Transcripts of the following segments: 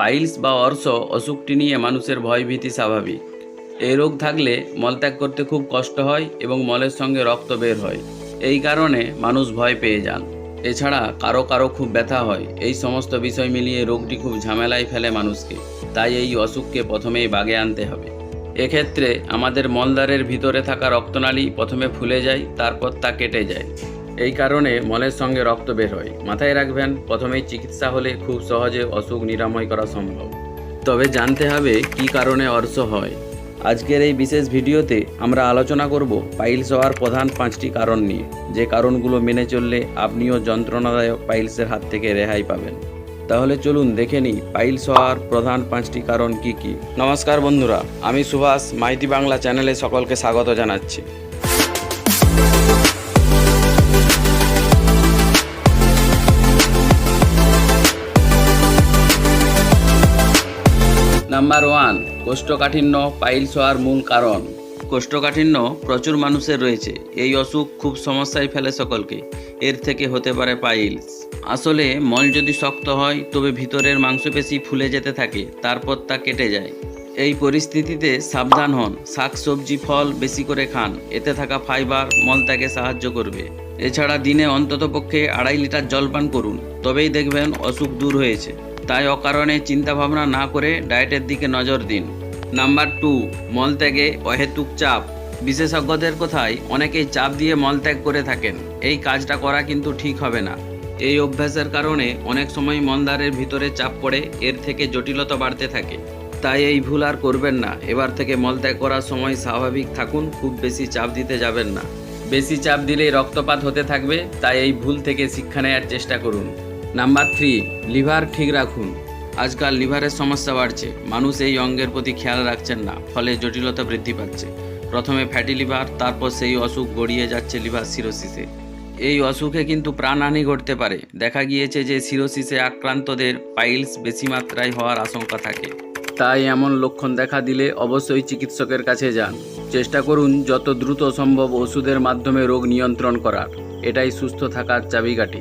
Piles বা অর্শ অসুখটি নিয়ে মানুষের ভয়ভীতি স্বাভাবিক। এই রোগ থাকলে মলত্যাগ করতে খুব কষ্ট হয় এবং মলের সঙ্গে রক্ত বের হয়। এই কারণে মানুষ ভয় পেয়ে যান। এছাড়া কারও কারও খুব ব্যথা হয়। এই সমস্ত বিষয় মিলিয়ে রোগটি খুব ঝামেলায় ফেলে মানুষকে। তাই এই অসুখকে প্রথমেই বাগে আনতে হবে। এক্ষেত্রে আমাদের মলদ্বারের ভিতরে থাকা রক্তনালী প্রথমে ফুলে যায়, তারপর তা কেটে যায়। এই কারণে মলের সঙ্গে রক্ত বের হয়। মাথায় রাখবেন, প্রথমেই চিকিৎসা হলে খুব সহজে অসুখ নিরাময় করা সম্ভব। তবে জানতে হবে কী কারণে অর্শ হয়। আজকের এই বিশেষ ভিডিওতে আমরা আলোচনা করব পাইলস হওয়ার প্রধান পাঁচটি কারণ নিয়ে। যে কারণগুলো মেনে চললে আপনিও যন্ত্রণাদায়ক পাইলসের হাত থেকে রেহাই পাবেন। তাহলে চলুন দেখে নিই পাইলস হওয়ার প্রধান পাঁচটি কারণ কি কি। নমস্কার বন্ধুরা, আমি সুভাষ, মাইতি বাংলা চ্যানেলে সকলকে স্বাগত জানাচ্ছি। নাম্বার ওয়ান, কোষ্ঠকাঠিন্য পাইলস হওয়ার মূল কারণ। কোষ্ঠকাঠিন্য প্রচুর মানুষের রয়েছে। এই অসুখ খুব সমস্যায় ফেলে সকলকে। এর থেকে হতে পারে পাইলস আসলে মল যদি শক্ত হয়, তবে ভিতরের মাংসপেশি ফুলে যেতে থাকে, তারপর তা কেটে যায়। এই পরিস্থিতিতে সাবধান হন। শাক, সবজি, ফল বেশি করে খান। এতে থাকা ফাইবার মল মলত্যাগে সাহায্য করবে। এছাড়া দিনে অন্ততপক্ষে আড়াই লিটার জল পান করুন। তবেই দেখবেন অসুখ দূর হয়েছে। তাই অকারণে চিন্তাভাবনা না করে ডায়েটের দিকে নজর দিন। নাম্বার টু মলত্যাগে অহেতুক চাপ। বিশেষজ্ঞদের কথায় অনেকেই চাপ দিয়ে মলত্যাগ করে থাকেন। এই কাজটা করা কিন্তু ঠিক হবে না। এই অভ্যাসের কারণে অনেক সময় মলদ্বারের ভিতরে চাপ পড়ে, এর থেকে জটিলতা বাড়তে থাকে। তাই এই ভুল আর করবেন না। এবার থেকে মলত্যাগ করার সময় স্বাভাবিক থাকুন, খুব বেশি চাপ দিতে যাবেন না। বেশি চাপ দিলেই রক্তপাত হতে থাকবে, তাই এই ভুল থেকে শিক্ষা নেওয়ার চেষ্টা করুন। নাম্বার থ্রি লিভার ঠিক রাখুন। আজকাল লিভারের সমস্যা বাড়ছে। মানুষ এই অঙ্গের প্রতি খেয়াল রাখছেন না, ফলে জটিলতা বৃদ্ধি পাচ্ছে। প্রথমে ফ্যাটি লিভার তারপর সেই অসুখ গড়িয়ে যাচ্ছে লিভার সিরোসিসে এই অসুখে কিন্তু প্রাণহানি ঘটতে পারে। দেখা গিয়েছে যে সিরোসিসে আক্রান্তদের পাইলস বেশি মাত্রায় হওয়ার আশঙ্কা থাকে। তাই এমন লক্ষণ দেখা দিলে অবশ্যই চিকিৎসকের কাছে যান। চেষ্টা করুন যত দ্রুত সম্ভব ওষুধের মাধ্যমে রোগ নিয়ন্ত্রণ করার। এটাই সুস্থ থাকার চাবিকাঠি।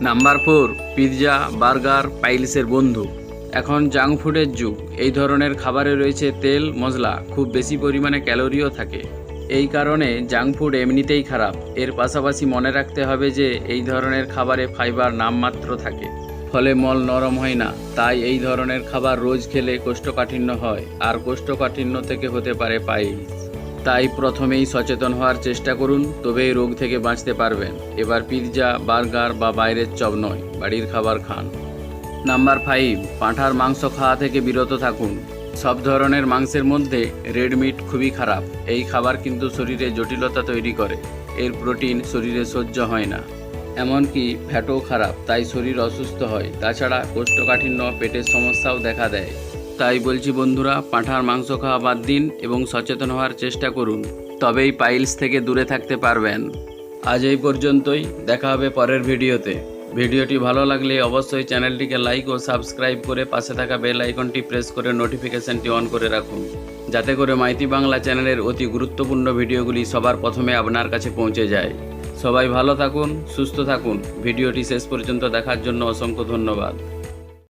নাম্বার ফোর পিৎজা, বার্গার, পাইলসের বন্ধু। এখন জাঙ্ক ফুডের যুগ। এই ধরনের খাবারে রয়েছে তেল, মশলা, খুব বেশি পরিমাণে ক্যালোরিও থাকে। এই কারণে জাঙ্ক ফুড এমনিতেই খারাপ। এর পাশাপাশি মনে রাখতে হবে যে, এই ধরনের খাবারে ফাইবার নামমাত্র থাকে। ফলে মল নরম হয় না। তাই এই ধরনের খাবার রোজ খেলে কোষ্ঠকাঠিন্য হয়। আর কোষ্ঠকাঠিন্য থেকে হতে পারে পাইলস। তাই প্রথমেই সচেতন হওয়ার চেষ্টা করুন তবেই রোগ থেকে বাঁচতে পারবেন। এবার পিৎজা, বার্গার বা বাইরের চপ নয়, বাড়ির খাবার খান। নাম্বার ফাইভ, পাঁঠার মাংস খাওয়া থেকে বিরত থাকুন। সব ধরনের মাংসের মধ্যে রেড মিট খুবই খারাপ। এই খাবার কিন্তু শরীরে জটিলতা তৈরি করে। এর প্রোটিন শরীরে সহ্য হয় না। এমনকি ফ্যাটও খারাপ, তাই শরীর অসুস্থ হয়। তাছাড়া কোষ্ঠকাঠিন্য, পেটের সমস্যাও দেখা দেয়। তাই বলছি বন্ধুরা, পাঁঠার মাংস খাওয়া বাদ দিন এবং সচেতন হওয়ার চেষ্টা করুন। তবেই পাইলস থেকে দূরে থাকতে পারবেন। আজ এই পর্যন্তই, দেখা হবে পরের ভিডিওতে। ভিডিওটি ভালো লাগলে অবশ্যই চ্যানেলটিকে লাইক ও সাবস্ক্রাইব করে পাশে থাকা বেল আইকনটি প্রেস করে নোটিফিকেশনটি অন করে রাখুন। যাতে করে মাইতি বাংলা চ্যানেলের অতি গুরুত্বপূর্ণ ভিডিওগুলি সবার প্রথমে আপনার কাছে পৌঁছে যায়। সবাই ভালো থাকুন, সুস্থ থাকুন। ভিডিওটি শেষ পর্যন্ত দেখার জন্য অসংখ্য ধন্যবাদ।